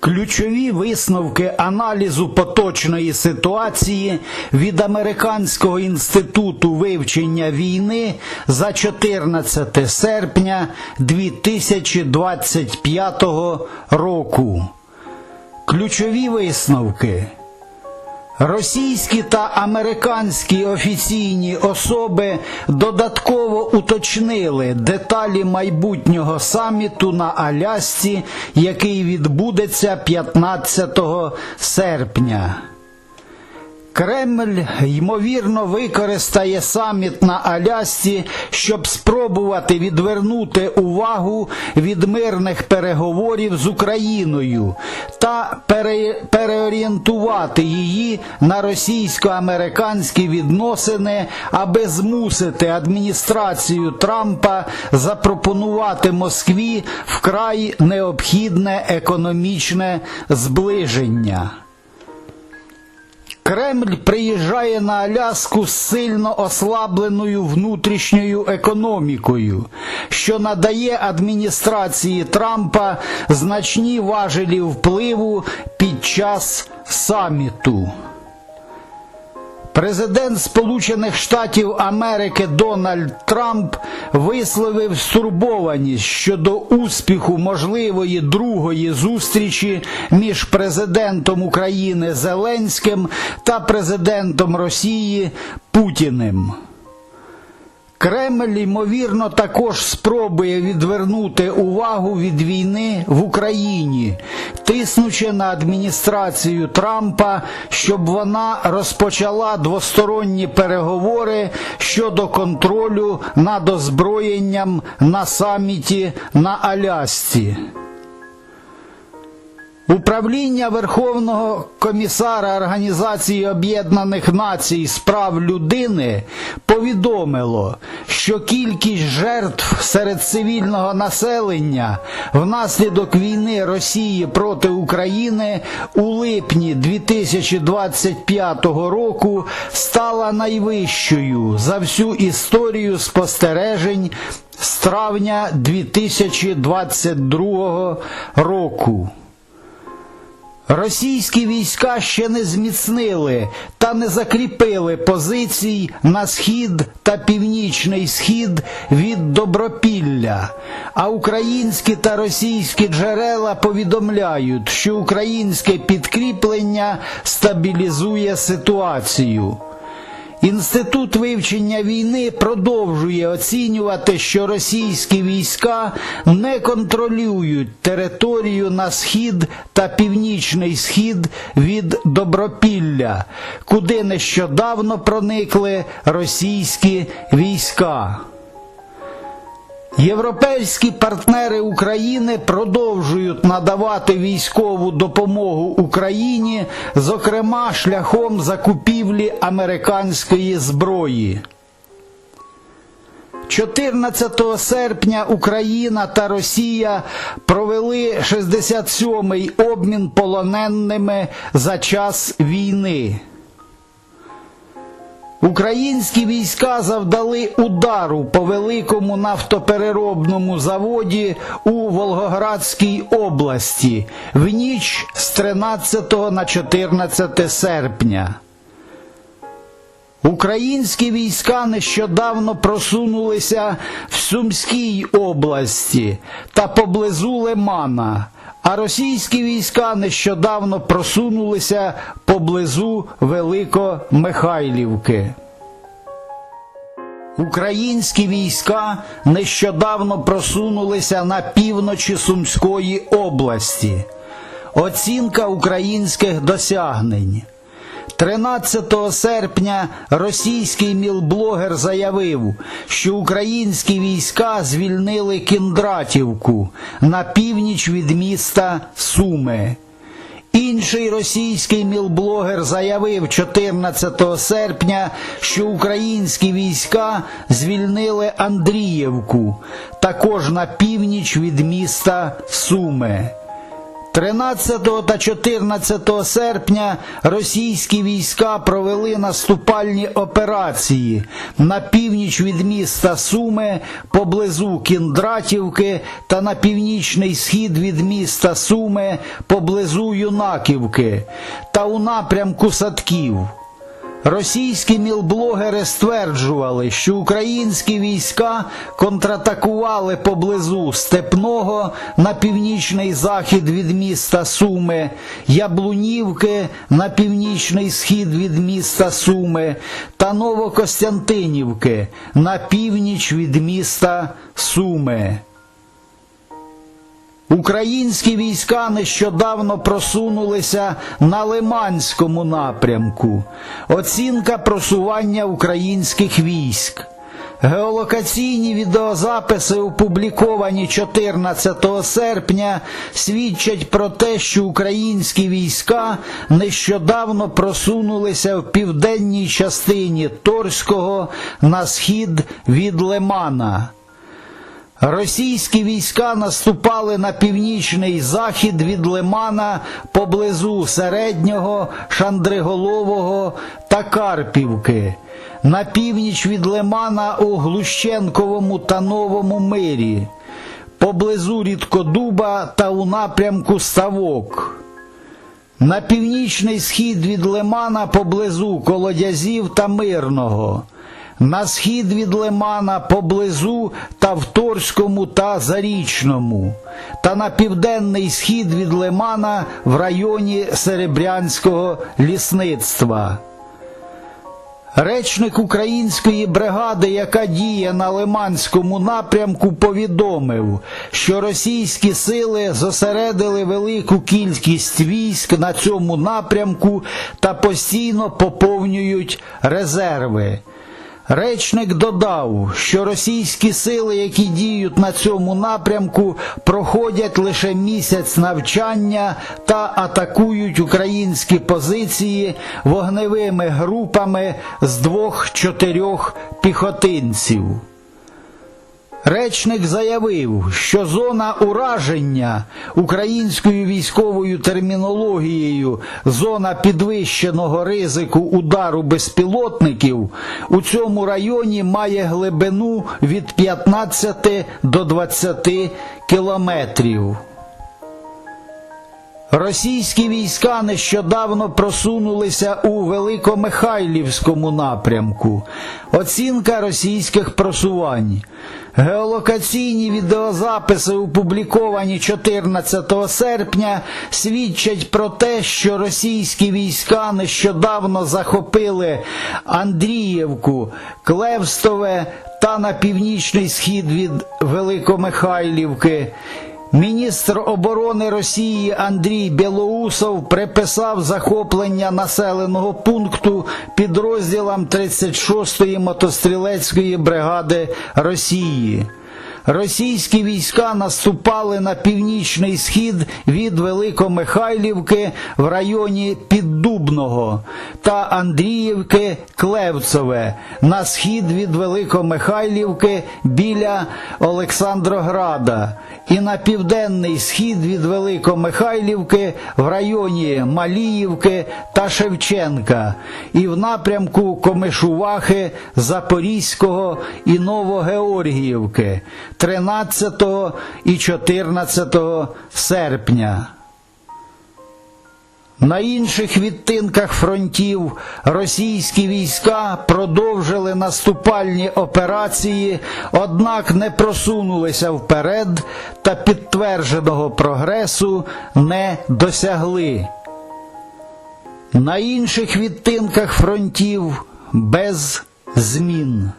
Ключові висновки аналізу поточної ситуації від Американського інституту вивчення війни за 14 серпня 2025 року. Ключові висновки. Російські та американські офіційні особи додатково уточнили деталі майбутнього саміту на Алясці, який відбудеться 15 серпня. Кремль ймовірно використає саміт на Алясці, щоб спробувати відвернути увагу від мирних переговорів з Україною та пере- переорієнтувати її на російсько-американські відносини, аби змусити адміністрацію Трампа запропонувати Москві вкрай необхідне економічне зближення. Кремль приїжджає на Аляску з сильно ослабленою внутрішньою економікою, що надає адміністрації Трампа значні важелі впливу під час саміту. Президент Сполучених Штатів Америки Дональд Трамп висловив стурбованість щодо успіху можливої другої зустрічі між президентом України Зеленським та президентом Росії Путіним. Кремль, ймовірно, також спробує відвернути увагу від війни в Україні, тиснучи на адміністрацію Трампа, щоб вона розпочала двосторонні переговори щодо контролю над озброєнням на саміті на Алясці. Управління Верховного комісара Організації Об'єднаних Націй з прав людини повідомило, що кількість жертв серед цивільного населення внаслідок війни Росії проти України у липні 2025 року стала найвищою за всю історію спостережень з травня 2022 року. Російські війська ще не зміцнили та не закріпили позицій на схід та північний схід від Добропілля, а українські та російські джерела повідомляють, що українське підкріплення стабілізує ситуацію. Інститут вивчення війни продовжує оцінювати, що російські війська не контролюють територію на схід та північний схід від Добропілля, куди нещодавно проникли російські війська. Європейські партнери України продовжують надавати військову допомогу Україні, зокрема шляхом закупівлі американської зброї. 14 серпня Україна та Росія провели 67-й обмін полоненими за час війни. Українські війська завдали удару по великому нафтопереробному заводі у Волгоградській області в ніч з 13 на 14 серпня. Українські війська нещодавно просунулися в Сумській області та поблизу Лимана, а російські війська нещодавно просунулися поблизу Великомихайлівки. Українські війська нещодавно просунулися на півночі Сумської області. Оцінка українських досягнень. 13 серпня російський мілблогер заявив, що українські війська звільнили Кіндратівку на північ від міста Суми. Інший російський мілблогер заявив 14 серпня, що українські війська звільнили Андріївку, також на північ від міста Суми. 13 та 14 серпня російські війська провели наступальні операції на північ від міста Суми поблизу Кіндратівки та на північний схід від міста Суми поблизу Юнаківки та у напрямку Садків. Російські мілблогери стверджували, що українські війська контратакували поблизу Степного на північний захід від міста Суми, Яблунівки на північний схід від міста Суми та Новокостянтинівки на північ від міста Суми. Українські війська нещодавно просунулися на Лиманському напрямку. Оцінка просування українських військ. Геолокаційні відеозаписи, опубліковані 14 серпня, свідчать про те, що українські війська нещодавно просунулися в південній частині Торського на схід від Лимана. Російські війська наступали на північний захід від Лимана поблизу Середнього, Шандриголового та Карпівки, на північ від Лимана у Глущенковому та Новому Мирі, поблизу Рідкодуба та у напрямку Ставок. На північний схід від Лимана поблизу Колодязів та Мирного, на схід від Лимана поблизу та в Торському та Зарічному, та на південний схід від Лимана в районі Серебрянського лісництва. Речник української бригади, яка діє на Лиманському напрямку, повідомив, що російські сили зосередили велику кількість військ на цьому напрямку та постійно поповнюють резерви. Речник додав, що російські сили, які діють на цьому напрямку, проходять лише місяць навчання та атакують українські позиції вогневими групами з двох-чотирьох піхотинців. Речник заявив, що зона ураження українською військовою термінологією зона підвищеного ризику удару безпілотників у цьому районі має глибину від 15 до 20 кілометрів. Російські війська нещодавно просунулися у Великомихайлівському напрямку. Оцінка російських просувань. Геолокаційні відеозаписи, опубліковані 14 серпня, свідчать про те, що російські війська нещодавно захопили Андріївку, Клевстове та на північний схід від Великомихайлівки. Міністр оборони Росії Андрій Білоусов приписав захоплення населеного пункту підрозділам 36-ї мотострілецької бригади Росії. Російські війська наступали на північний схід від Великомихайлівки в районі Піддубного та Андріївки Клевцеве на схід від Великомихайлівки біля Олександрограда і на південний схід від Великомихайлівки в районі Маліївки та Шевченка і в напрямку Комишувахи, Запорізького і Новогеоргіївки 13 і 14 серпня. На інших відтинках фронтів російські війська продовжили наступальні операції, однак не просунулися вперед та підтвердженого прогресу не досягли. На інших відтинках фронтів без змін.